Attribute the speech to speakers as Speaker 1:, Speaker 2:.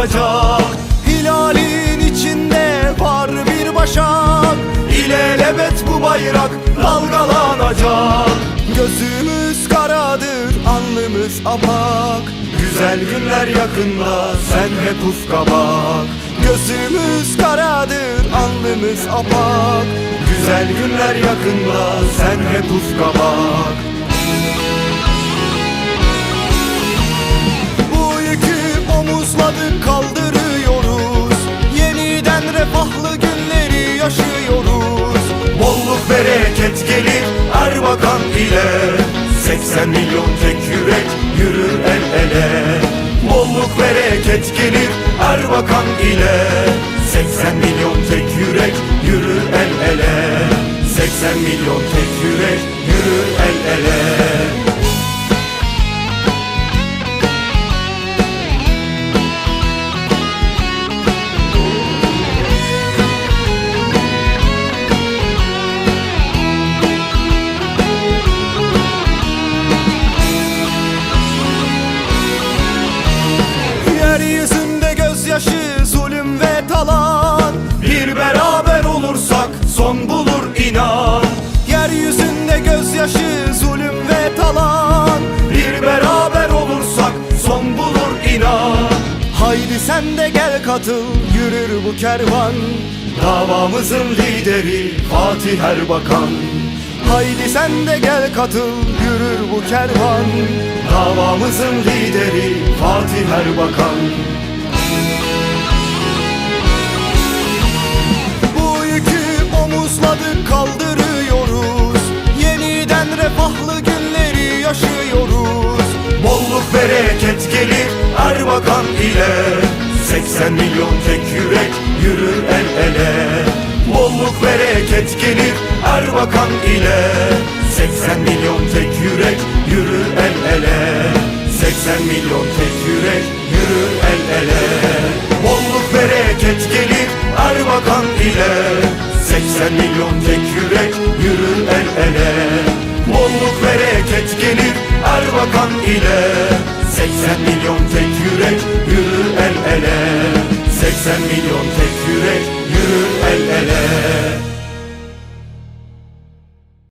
Speaker 1: dalgalanacak Hilalin içinde var bir başak. İlelebet bu bayrak dalgalanacak. Gözümüz karadır, alnımız apak. Güzel günler yakında, sen hep ufka bak Gözümüz karadır, alnımız apak. Güzel günler yakında, sen hep ufka bak ile 80 milyon tek yürek yürür el ele. Bolluk bereket gelir Erbakan ile 80 milyon tek yürek yürür el ele. 80 milyon tek yürek yürür el ele son bulur inan. Yeryüzünde gözyaşı, zulüm ve talan. Bir beraber olursak son bulur inan. Haydi sen de gel katıl, yürür bu kervan. Davamızın lideri Fatih Erbakan. Haydi sen de gel katıl yürür bu kervan. Davamızın lideri Fatih Erbakan omuzladık kaldırıyoruz. Yeniden refahlı günleri yaşıyoruz. Bolluk bereket gelir Erbakan ile. 80 milyon tek yürek yürür el ele. Bolluk bereket gelir Erbakan ile. 80 milyon tek yürek yürür el ele. 80 milyon tek yürek yürür el ele. Bolluk bereket gelir Erbakan ile 80 milyon tek yürek yürür el ele. Bolluk bereket gelir Erbakan ile. 80 milyon tek yürek yürür el ele. 80 milyon tek yürek